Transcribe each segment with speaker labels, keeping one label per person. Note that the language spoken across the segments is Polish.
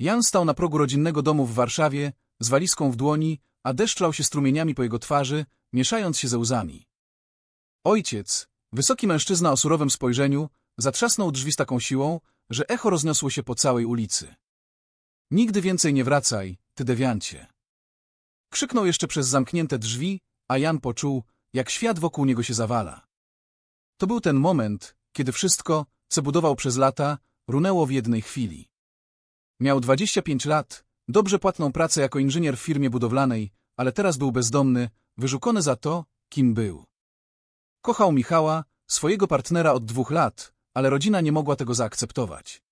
Speaker 1: Jan stał na progu rodzinnego domu w Warszawie, z walizką w dłoni, a deszcz lał się strumieniami po jego twarzy, mieszając się ze łzami. Ojciec, wysoki mężczyzna o surowym spojrzeniu, zatrzasnął drzwi z taką siłą, że echo rozniosło się po całej ulicy. Nigdy więcej nie wracaj, ty dewiancie. Krzyknął jeszcze przez zamknięte drzwi, a Jan poczuł, jak świat wokół niego się zawala. To był ten moment, kiedy wszystko, co budował przez lata, runęło w jednej chwili. Miał 25 lat, dobrze płatną pracę jako inżynier w firmie budowlanej, ale teraz był bezdomny, wyszukany za to, kim był. Kochał Michała, swojego partnera od dwóch lat, ale rodzina nie mogła tego zaakceptować.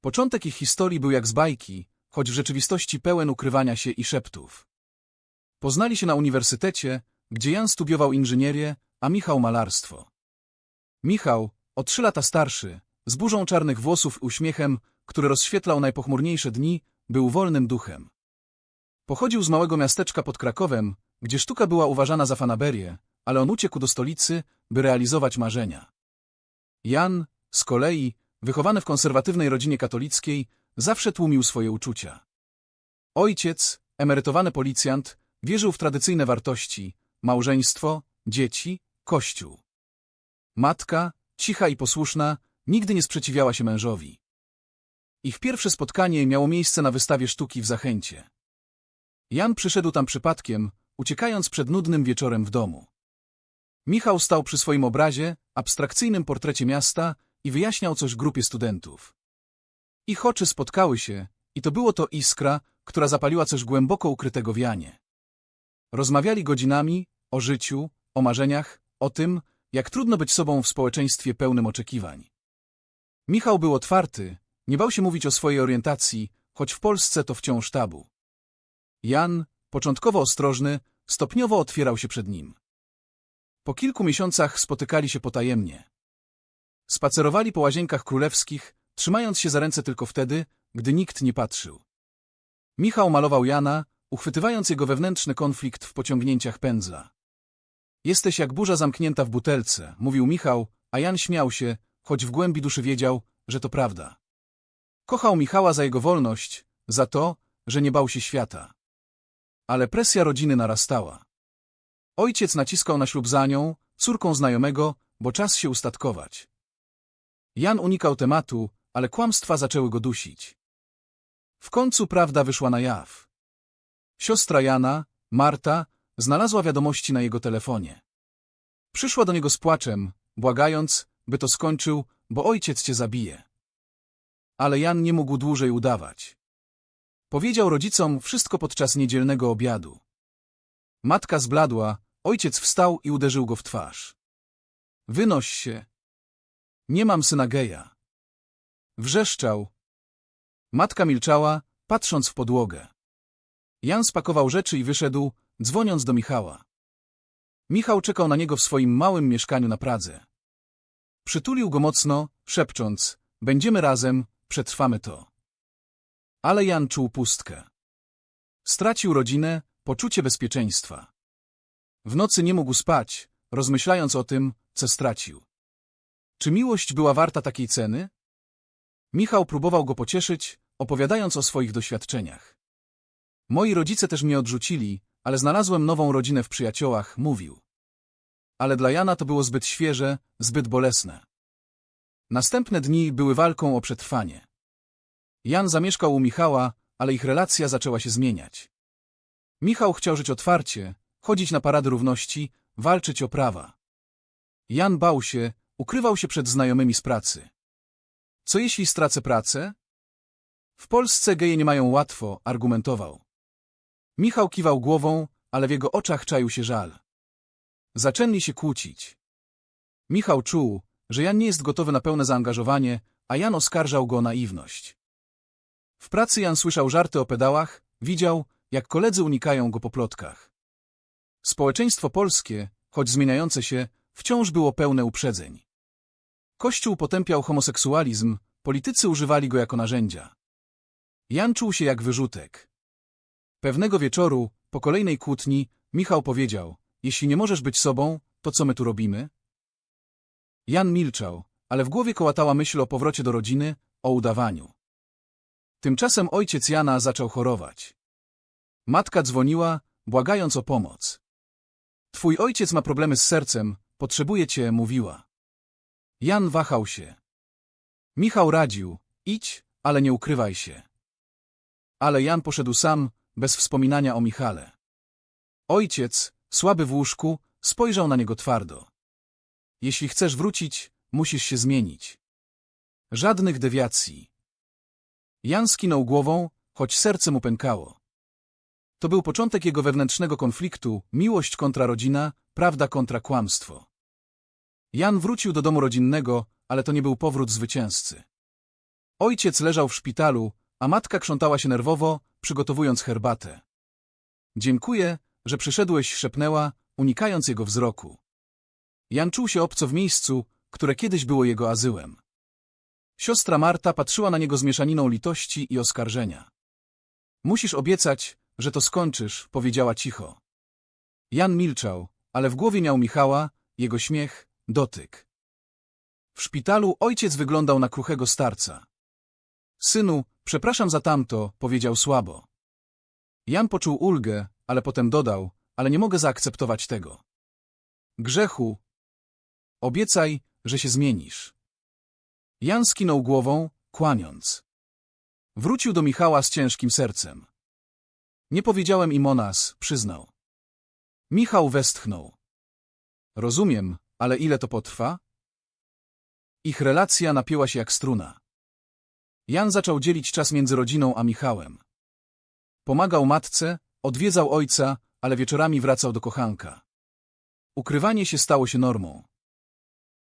Speaker 1: Początek ich historii był jak z bajki, choć w rzeczywistości pełen ukrywania się i szeptów. Poznali się na uniwersytecie, gdzie Jan studiował inżynierię, a Michał malarstwo. Michał, o trzy lata starszy, z burzą czarnych włosów i uśmiechem, który rozświetlał najpochmurniejsze dni, był wolnym duchem. Pochodził z małego miasteczka pod Krakowem, gdzie sztuka była uważana za fanaberię, ale on uciekł do stolicy, by realizować marzenia. Jan, z kolei, wychowany w konserwatywnej rodzinie katolickiej, zawsze tłumił swoje uczucia. Ojciec, emerytowany policjant, wierzył w tradycyjne wartości, małżeństwo, dzieci, kościół. Matka, cicha i posłuszna, nigdy nie sprzeciwiała się mężowi. Ich pierwsze spotkanie miało miejsce na wystawie sztuki w Zachęcie. Jan przyszedł tam przypadkiem, uciekając przed nudnym wieczorem w domu. Michał stał przy swoim obrazie, abstrakcyjnym portrecie miasta i wyjaśniał coś grupie studentów. Ich oczy spotkały się i to było to iskra, która zapaliła coś głęboko ukrytego w Janie. Rozmawiali godzinami o życiu, o marzeniach, o tym, jak trudno być sobą w społeczeństwie pełnym oczekiwań. Michał był otwarty, nie bał się mówić o swojej orientacji, choć w Polsce to wciąż tabu. Jan, początkowo ostrożny, stopniowo otwierał się przed nim. Po kilku miesiącach spotykali się potajemnie. Spacerowali po łazienkach królewskich, trzymając się za ręce tylko wtedy, gdy nikt nie patrzył. Michał malował Jana, uchwytywając jego wewnętrzny konflikt w pociągnięciach pędzla. Jesteś jak burza zamknięta w butelce, mówił Michał, a Jan śmiał się, choć w głębi duszy wiedział, że to prawda. Kochał Michała za jego wolność, za to, że nie bał się świata. Ale presja rodziny narastała. Ojciec naciskał na ślub za nią, córką znajomego, bo czas się ustatkować. Jan unikał tematu, ale kłamstwa zaczęły go dusić. W końcu prawda wyszła na jaw. Siostra Jana, Marta, znalazła wiadomości na jego telefonie. Przyszła do niego z płaczem, błagając, by to skończył, bo ojciec cię zabije. Ale Jan nie mógł dłużej udawać. Powiedział rodzicom wszystko podczas niedzielnego obiadu. Matka zbladła, ojciec wstał i uderzył go w twarz. Wynoś się. Nie mam syna geja. Wrzeszczał. Matka milczała, patrząc w podłogę. Jan spakował rzeczy i wyszedł, dzwoniąc do Michała. Michał czekał na niego w swoim małym mieszkaniu na Pradze. Przytulił go mocno, szepcząc, będziemy razem, przetrwamy to. Ale Jan czuł pustkę. Stracił rodzinę, poczucie bezpieczeństwa. W nocy nie mógł spać, rozmyślając o tym, co stracił. Czy miłość była warta takiej ceny? Michał próbował go pocieszyć, opowiadając o swoich doświadczeniach. Moi rodzice też mnie odrzucili, ale znalazłem nową rodzinę w przyjaciołach, mówił. Ale dla Jana to było zbyt świeże, zbyt bolesne. Następne dni były walką o przetrwanie. Jan zamieszkał u Michała, ale ich relacja zaczęła się zmieniać. Michał chciał żyć otwarcie, chodzić na parady równości, walczyć o prawa. Jan bał się, ukrywał się przed znajomymi z pracy. Co jeśli stracę pracę? W Polsce geje nie mają łatwo, argumentował. Michał kiwał głową, ale w jego oczach czaił się żal. Zaczęli się kłócić. Michał czuł, że Jan nie jest gotowy na pełne zaangażowanie, a Jan oskarżał go o naiwność. W pracy Jan słyszał żarty o pedałach, widział, jak koledzy unikają go po plotkach. Społeczeństwo polskie, choć zmieniające się, wciąż było pełne uprzedzeń. Kościół potępiał homoseksualizm, politycy używali go jako narzędzia. Jan czuł się jak wyrzutek. Pewnego wieczoru, po kolejnej kłótni, Michał powiedział, jeśli nie możesz być sobą, to co my tu robimy? Jan milczał, ale w głowie kołatała myśl o powrocie do rodziny, o udawaniu. Tymczasem ojciec Jana zaczął chorować. Matka dzwoniła, błagając o pomoc. Twój ojciec ma problemy z sercem, potrzebuje cię, mówiła. Jan wahał się. Michał radził, idź, ale nie ukrywaj się. Ale Jan poszedł sam, bez wspominania o Michale. Ojciec, słaby w łóżku, spojrzał na niego twardo. Jeśli chcesz wrócić, musisz się zmienić. Żadnych dewiacji. Jan skinął głową, choć serce mu pękało. To był początek jego wewnętrznego konfliktu, miłość kontra rodzina, prawda kontra kłamstwo. Jan wrócił do domu rodzinnego, ale to nie był powrót zwycięzcy. Ojciec leżał w szpitalu, a matka krzątała się nerwowo, przygotowując herbatę. Dziękuję, że przyszedłeś, szepnęła, unikając jego wzroku. Jan czuł się obco w miejscu, które kiedyś było jego azyłem. Siostra Marta patrzyła na niego z mieszaniną litości i oskarżenia. Musisz obiecać, że to skończysz, powiedziała cicho. Jan milczał, ale w głowie miał Michała, jego śmiech, dotyk. W szpitalu ojciec wyglądał na kruchego starca. Synu, przepraszam za tamto, powiedział słabo. Jan poczuł ulgę, ale potem dodał, ale nie mogę zaakceptować tego. Grzechu. Obiecaj, że się zmienisz. Jan skinął głową, kłaniąc. Wrócił do Michała z ciężkim sercem. Nie powiedziałem im o nas, przyznał. Michał westchnął. Rozumiem, ale ile to potrwa? Ich relacja napięła się jak struna. Jan zaczął dzielić czas między rodziną a Michałem. Pomagał matce, odwiedzał ojca, ale wieczorami wracał do kochanka. Ukrywanie się stało się normą.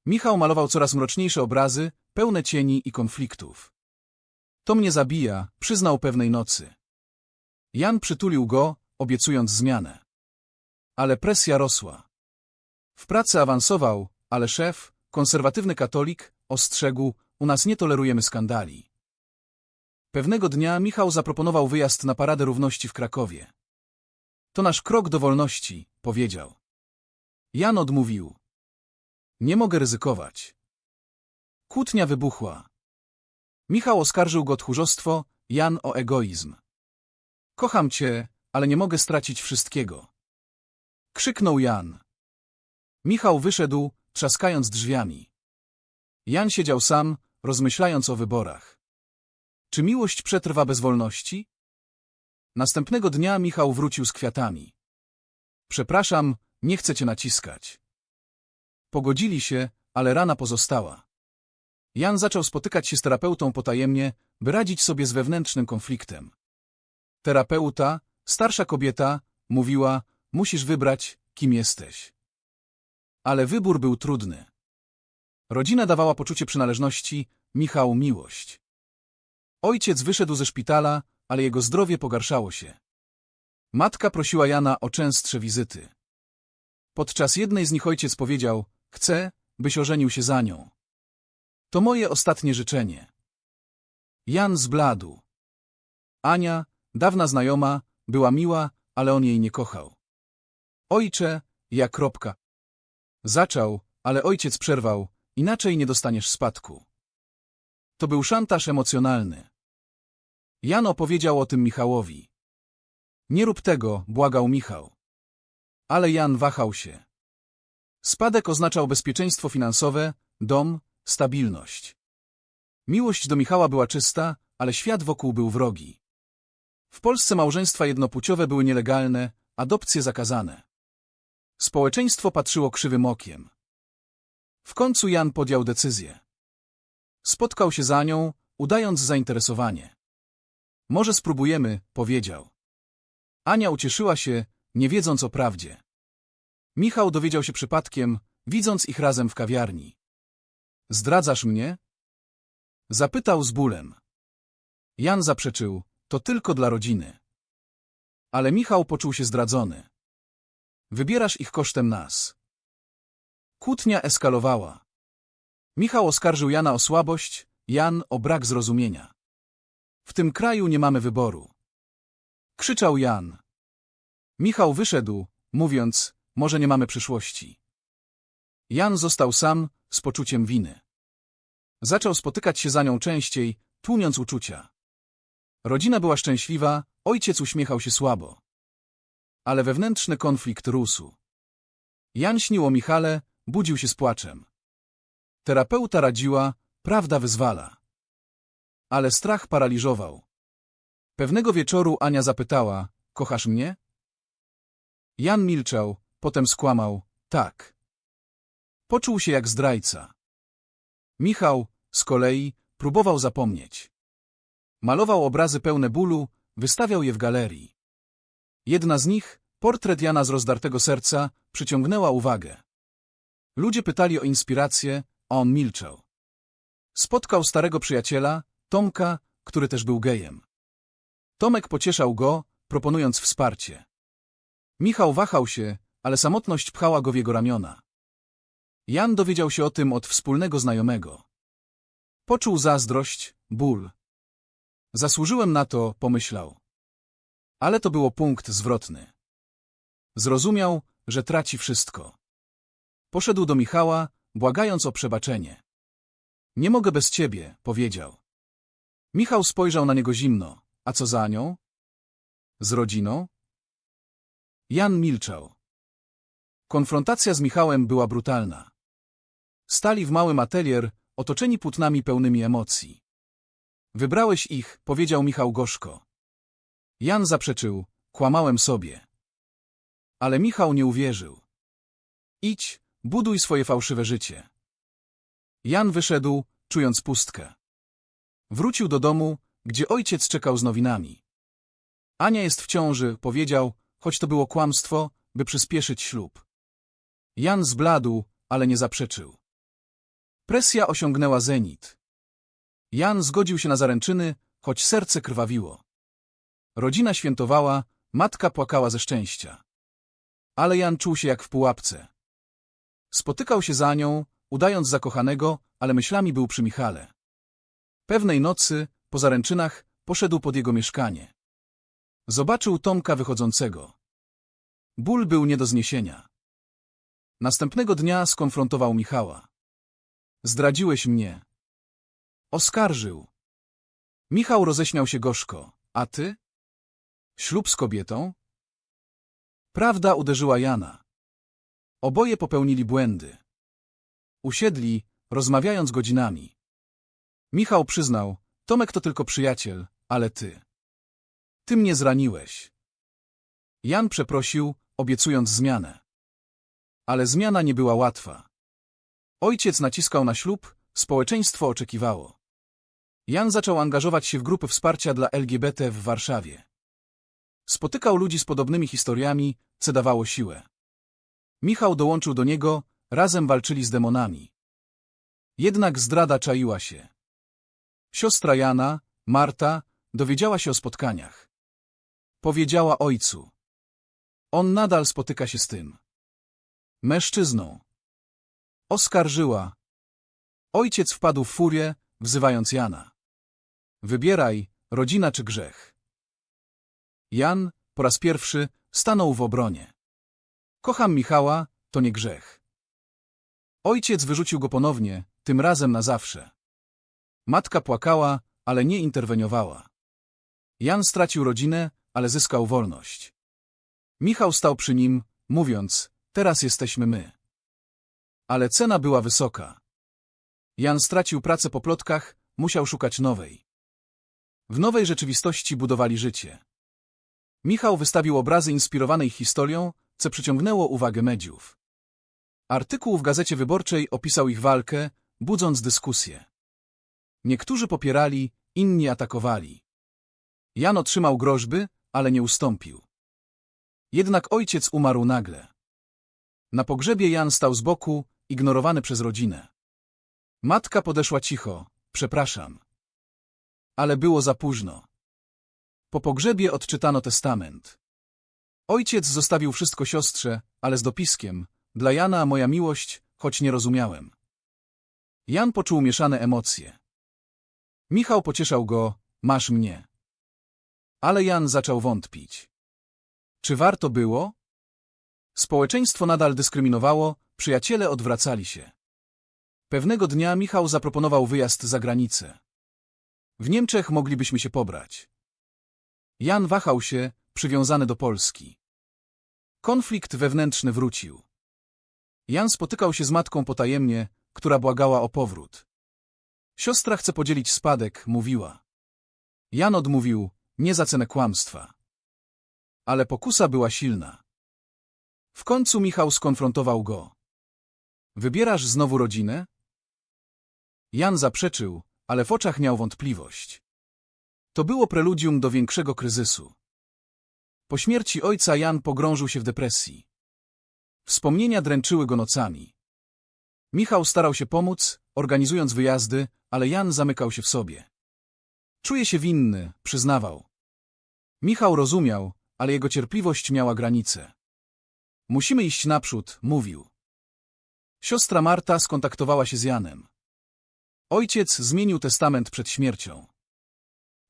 Speaker 1: Michał malował coraz mroczniejsze obrazy, pełne cieni i konfliktów. To mnie zabija, przyznał pewnej nocy. Jan przytulił go, obiecując zmianę. Ale presja rosła. W pracy awansował, ale szef, konserwatywny katolik, ostrzegł, u nas nie tolerujemy skandali. Pewnego dnia Michał zaproponował wyjazd na Paradę Równości w Krakowie. To nasz krok do wolności, powiedział. Jan odmówił. Nie mogę ryzykować. Kłótnia wybuchła. Michał oskarżył go o tchórzostwo, Jan o egoizm. Kocham cię, ale nie mogę stracić wszystkiego. Krzyknął Jan. Michał wyszedł, trzaskając drzwiami. Jan siedział sam, rozmyślając o wyborach. Czy miłość przetrwa bez wolności? Następnego dnia Michał wrócił z kwiatami. Przepraszam, nie chcę cię naciskać. Pogodzili się, ale rana pozostała. Jan zaczął spotykać się z terapeutą potajemnie, by radzić sobie z wewnętrznym konfliktem. Terapeuta, starsza kobieta, mówiła, musisz wybrać, kim jesteś. Ale wybór był trudny. Rodzina dawała poczucie przynależności, Michał miłość. Ojciec wyszedł ze szpitala, ale jego zdrowie pogarszało się. Matka prosiła Jana o częstsze wizyty. Podczas jednej z nich ojciec powiedział, chcę, byś ożenił się za nią. To moje ostatnie życzenie. Jan zbladł. Ania, dawna znajoma, była miła, ale on jej nie kochał. Ojcze, ja kropka. Zaczął, ale ojciec przerwał, inaczej nie dostaniesz spadku. To był szantaż emocjonalny. Jan opowiedział o tym Michałowi. Nie rób tego, błagał Michał. Ale Jan wahał się. Spadek oznaczał bezpieczeństwo finansowe, dom, stabilność. Miłość do Michała była czysta, ale świat wokół był wrogi. W Polsce małżeństwa jednopłciowe były nielegalne, adopcje zakazane. Społeczeństwo patrzyło krzywym okiem. W końcu Jan podjął decyzję. Spotkał się za nią, udając zainteresowanie. Może spróbujemy, powiedział. Ania ucieszyła się, nie wiedząc o prawdzie. Michał dowiedział się przypadkiem, widząc ich razem w kawiarni. Zdradzasz mnie? Zapytał z bólem. Jan zaprzeczył, to tylko dla rodziny. Ale Michał poczuł się zdradzony. Wybierasz ich kosztem nas. Kłótnia eskalowała. Michał oskarżył Jana o słabość, Jan o brak zrozumienia. W tym kraju nie mamy wyboru. Krzyczał Jan. Michał wyszedł, mówiąc, może nie mamy przyszłości. Jan został sam, z poczuciem winy. Zaczął spotykać się za nią częściej, tłumiąc uczucia. Rodzina była szczęśliwa, ojciec uśmiechał się słabo. Ale wewnętrzny konflikt rósł. Jan śnił o Michale, budził się z płaczem. Terapeuta radziła, prawda wyzwala. Ale strach paraliżował. Pewnego wieczoru Ania zapytała, kochasz mnie? Jan milczał, potem skłamał, tak. Poczuł się jak zdrajca. Michał, z kolei, próbował zapomnieć. Malował obrazy pełne bólu, wystawiał je w galerii. Jedna z nich, portret Jana z rozdartego serca, przyciągnęła uwagę. Ludzie pytali o inspirację, a on milczał. Spotkał starego przyjaciela, Tomka, który też był gejem. Tomek pocieszał go, proponując wsparcie. Michał wahał się, ale samotność pchała go w jego ramiona. Jan dowiedział się o tym od wspólnego znajomego. Poczuł zazdrość, ból. Zasłużyłem na to, pomyślał. Ale to było punkt zwrotny. Zrozumiał, że traci wszystko. Poszedł do Michała, błagając o przebaczenie. Nie mogę bez ciebie, powiedział. Michał spojrzał na niego zimno. A co za nią? Z rodziną? Jan milczał. Konfrontacja z Michałem była brutalna. Stali w małym atelier, otoczeni płótnami pełnymi emocji. Wybrałeś ich, powiedział Michał gorzko. Jan zaprzeczył, kłamałem sobie. Ale Michał nie uwierzył. Idź, buduj swoje fałszywe życie. Jan wyszedł, czując pustkę. Wrócił do domu, gdzie ojciec czekał z nowinami. Ania jest w ciąży, powiedział, choć to było kłamstwo, by przyspieszyć ślub. Jan zbladł, ale nie zaprzeczył. Presja osiągnęła zenit. Jan zgodził się na zaręczyny, choć serce krwawiło. Rodzina świętowała, matka płakała ze szczęścia. Ale Jan czuł się jak w pułapce. Spotykał się za nią, udając zakochanego, ale myślami był przy Michale. Pewnej nocy, po zaręczynach, poszedł pod jego mieszkanie. Zobaczył Tomka wychodzącego. Ból był nie do zniesienia. Następnego dnia skonfrontował Michała. Zdradziłeś mnie. Oskarżył. Michał roześmiał się gorzko. A ty? Ślub z kobietą? Prawda uderzyła Jana. Oboje popełnili błędy. Usiedli, rozmawiając godzinami. Michał przyznał, Tomek to tylko przyjaciel, ale ty. Ty mnie zraniłeś. Jan przeprosił, obiecując zmianę. Ale zmiana nie była łatwa. Ojciec naciskał na ślub, społeczeństwo oczekiwało. Jan zaczął angażować się w grupy wsparcia dla LGBT w Warszawie. Spotykał ludzi z podobnymi historiami, co dawało siłę. Michał dołączył do niego, razem walczyli z demonami. Jednak zdrada czaiła się. Siostra Jana, Marta, dowiedziała się o spotkaniach. Powiedziała ojcu. On nadal spotyka się z tym. Mężczyzną. Oskarżyła. Ojciec wpadł w furię, wzywając Jana. Wybieraj, rodzina czy grzech. Jan, po raz pierwszy, stanął w obronie. Kocham Michała, to nie grzech. Ojciec wyrzucił go ponownie, tym razem na zawsze. Matka płakała, ale nie interweniowała. Jan stracił rodzinę, ale zyskał wolność. Michał stał przy nim, mówiąc, teraz jesteśmy my. Ale cena była wysoka. Jan stracił pracę po plotkach, musiał szukać nowej. W nowej rzeczywistości budowali życie. Michał wystawił obrazy inspirowane ich historią, co przyciągnęło uwagę mediów. Artykuł w Gazecie Wyborczej opisał ich walkę, budząc dyskusję. Niektórzy popierali, inni atakowali. Jan otrzymał groźby, ale nie ustąpił. Jednak ojciec umarł nagle. Na pogrzebie Jan stał z boku, ignorowany przez rodzinę. Matka podeszła cicho, przepraszam. Ale było za późno. Po pogrzebie odczytano testament. Ojciec zostawił wszystko siostrze, ale z dopiskiem. Dla Jana moja miłość, choć nie rozumiałem. Jan poczuł mieszane emocje. Michał pocieszał go, masz mnie. Ale Jan zaczął wątpić. Czy warto było? Społeczeństwo nadal dyskryminowało, przyjaciele odwracali się. Pewnego dnia Michał zaproponował wyjazd za granicę. W Niemczech moglibyśmy się pobrać. Jan wahał się, przywiązany do Polski. Konflikt wewnętrzny wrócił. Jan spotykał się z matką potajemnie, która błagała o powrót. Siostra chce podzielić spadek, mówiła. Jan odmówił, nie za cenę kłamstwa. Ale pokusa była silna. W końcu Michał skonfrontował go. Wybierasz znowu rodzinę? Jan zaprzeczył, ale w oczach miał wątpliwość. To było preludium do większego kryzysu. Po śmierci ojca Jan pogrążył się w depresji. Wspomnienia dręczyły go nocami. Michał starał się pomóc, organizując wyjazdy, ale Jan zamykał się w sobie. Czuje się winny, przyznawał. Michał rozumiał, ale jego cierpliwość miała granice. Musimy iść naprzód, mówił. Siostra Marta skontaktowała się z Janem. Ojciec zmienił testament przed śmiercią.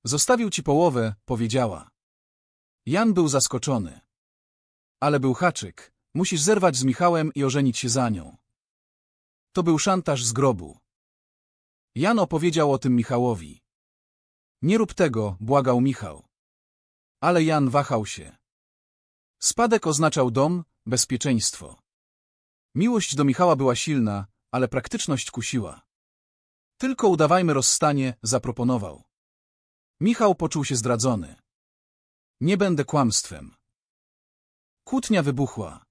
Speaker 1: Zostawił ci połowę, powiedziała. Jan był zaskoczony. Ale był haczyk. Musisz zerwać z Michałem i ożenić się za nią. To był szantaż z grobu. Jan opowiedział o tym Michałowi. Nie rób tego, błagał Michał. Ale Jan wahał się. Spadek oznaczał dom, bezpieczeństwo. Miłość do Michała była silna, ale praktyczność kusiła. Tylko udawajmy rozstanie, zaproponował. Michał poczuł się zdradzony. Nie będę kłamstwem. Kłótnia wybuchła.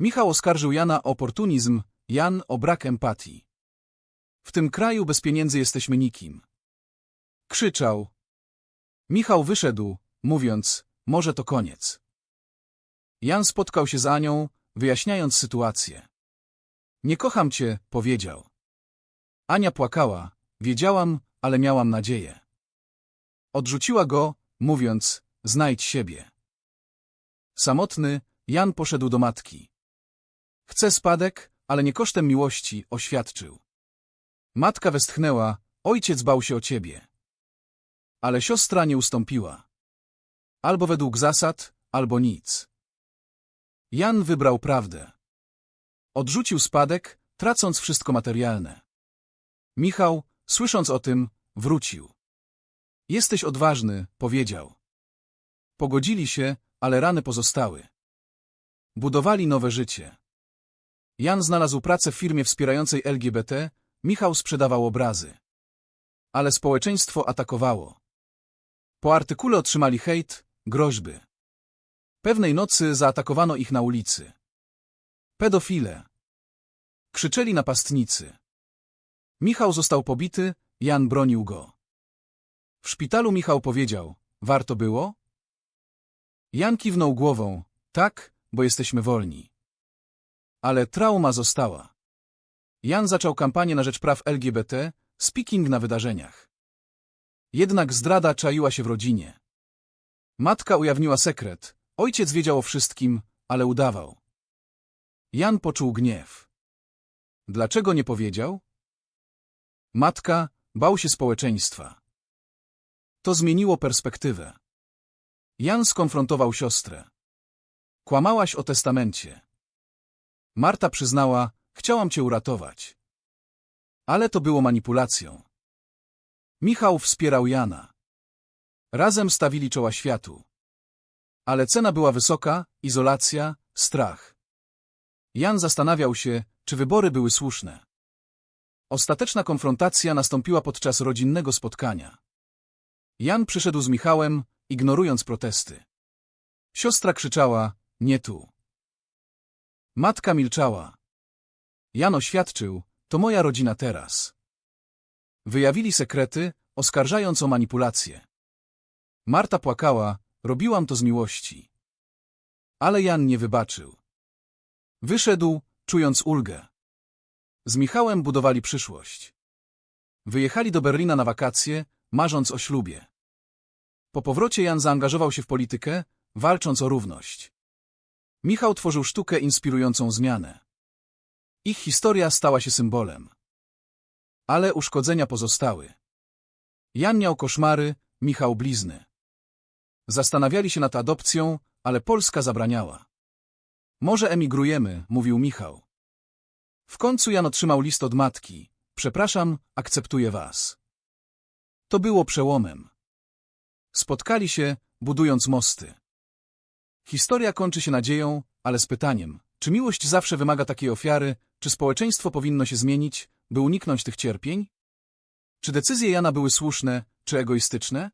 Speaker 1: Michał oskarżył Jana o oportunizm, Jan o brak empatii. W tym kraju bez pieniędzy jesteśmy nikim. Krzyczał. Michał wyszedł, mówiąc, może to koniec. Jan spotkał się z Anią, wyjaśniając sytuację. Nie kocham cię, powiedział. Ania płakała, wiedziałam, ale miałam nadzieję. Odrzuciła go, mówiąc, znajdź siebie. Samotny, Jan poszedł do matki. Chcę spadek, ale nie kosztem miłości, oświadczył. Matka westchnęła, ojciec bał się o ciebie. Ale siostra nie ustąpiła. Albo według zasad, albo nic. Jan wybrał prawdę. Odrzucił spadek, tracąc wszystko materialne. Michał, słysząc o tym, wrócił. Jesteś odważny, powiedział. Pogodzili się, ale rany pozostały. Budowali nowe życie. Jan znalazł pracę w firmie wspierającej LGBT, Michał sprzedawał obrazy. Ale społeczeństwo atakowało. Po artykule otrzymali hejt, groźby. Pewnej nocy zaatakowano ich na ulicy. Pedofile. Krzyczeli napastnicy. Michał został pobity, Jan bronił go. W szpitalu Michał powiedział, warto było? Jan kiwnął głową, tak, bo jesteśmy wolni. Ale trauma została. Jan zaczął kampanię na rzecz praw LGBT, speaking na wydarzeniach. Jednak zdrada czaiła się w rodzinie. Matka ujawniła sekret, ojciec wiedział o wszystkim, ale udawał. Jan poczuł gniew. Dlaczego nie powiedział? Matka bał się społeczeństwa. To zmieniło perspektywę. Jan skonfrontował siostrę. Kłamałaś o testamencie. Marta przyznała, chciałam cię uratować. Ale to było manipulacją. Michał wspierał Jana. Razem stawili czoła światu. Ale cena była wysoka, izolacja, strach. Jan zastanawiał się, czy wybory były słuszne. Ostateczna konfrontacja nastąpiła podczas rodzinnego spotkania. Jan przyszedł z Michałem, ignorując protesty. Siostra krzyczała, nie tu. Matka milczała. Jan oświadczył, to moja rodzina teraz. Wyjawili sekrety, oskarżając o manipulację. Marta płakała, robiłam to z miłości. Ale Jan nie wybaczył. Wyszedł, czując ulgę. Z Michałem budowali przyszłość. Wyjechali do Berlina na wakacje, marząc o ślubie. Po powrocie Jan zaangażował się w politykę, walcząc o równość. Michał tworzył sztukę inspirującą zmianę. Ich historia stała się symbolem. Ale uszkodzenia pozostały. Jan miał koszmary, Michał blizny. Zastanawiali się nad adopcją, ale Polska zabraniała. Może emigrujemy, mówił Michał. W końcu Jan otrzymał list od matki. Przepraszam, akceptuję was. To było przełomem. Spotkali się, budując mosty. Historia kończy się nadzieją, ale z pytaniem, czy miłość zawsze wymaga takiej ofiary, czy społeczeństwo powinno się zmienić, by uniknąć tych cierpień? Czy decyzje Jana były słuszne, czy egoistyczne?